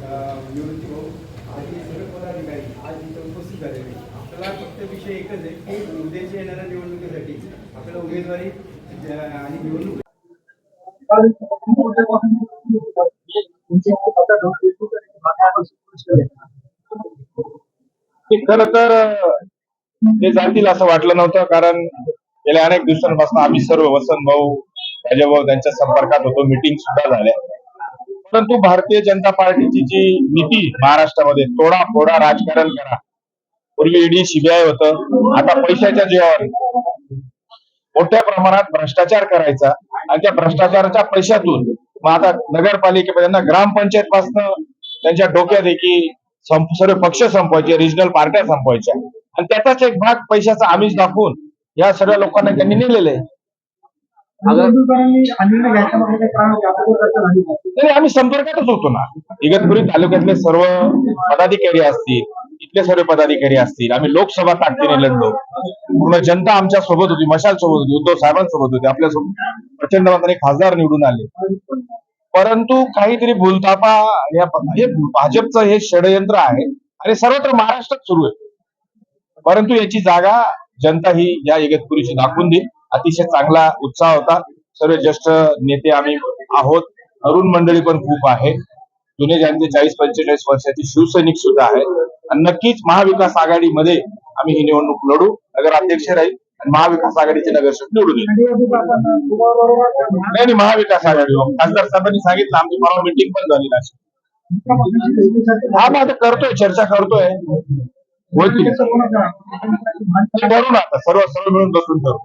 निवृत्ती भाऊ आणि सर्व पदाधिकारी आज इथं उपस्थित झालेले आपल्याला फक्त विषय एकच आहे की उद्याच्या येणाऱ्या निवडणुकीसाठी आपल्याला उमेदवारी आणि निवडणूक खर तर ते जातील असं वाटलं नव्हतं कारण गेल्या अनेक दिवसांपासून आम्ही सर्व वसंत भाऊ राजाभाऊ त्यांच्या संपर्कात होतो. मिटिंग सुद्धा झाल्या. परंतु भारतीय जनता पार्टीची जी नीती महाराष्ट्रामध्ये तोडा फोडा राजकारण करा. पूर्वी ईडी सीबीआय होतं. आता पैशाच्या जीवावर. मोठ्या प्रमाणात भ्रष्टाचार करायचा आणि त्या भ्रष्टाचाराच्या पैशातून मग आता नगरपालिकेमध्ये त्यांना ग्रामपंचायत पासन त्यांच्या डोक्यात आहे की सर्व पक्ष संपवायचे रिजनल पार्ट्या संपवायच्या. आणि त्याचाच एक भाग पैशाचा आमिष दाखवून या सगळ्या लोकांना त्यांनी नेलेले आहे. आम्ही संपर्कातच होतो ना. इगतपुरी तालुक्यातले सर्व पदाधिकारी असतील इथले सर्व पदाधिकारी असतील आम्ही लोकसभा ताकदीने लढलो पूर्ण जनता आमच्यासोबत होती मशाल सोबत होती उद्धव साहेबांसोबत होती आपल्यासोबत. प्रचंड मताने खासदार निवडून आले. परंतु काहीतरी भूलथापा या हे भाजपचं हे षडयंत्र आहे आणि सर्वत्र महाराष्ट्रात सुरू आहे. परंतु याची जागा जनता ही या इगतपुरीची दाखवून देईल. अतिशय चांगला उत्साह होता. सर्व ज्येष्ठ नेते आम्ही आहोत. तरुण मंडळी पण खूप आहे. जुने ज्यांचे चाळीस पंचेचाळीस वर्षाचे शिवसैनिक सुद्धा आहेत आणि नक्कीच महाविकास आघाडीमध्ये आम्ही ही निवडणूक लढू. नगराध्यक्ष राहील आणि महाविकास आघाडीचे नगरसेवक निवडून येईल. नाही महाविकास आघाडी हो. खासदार साहेबांनी सांगितलं आमची परवा मिटिंग पण झाली नाही हा मग आता करतोय चर्चा करतोय. होईल ठरू ना आता सर्व सर्व मिळून बसून ठरू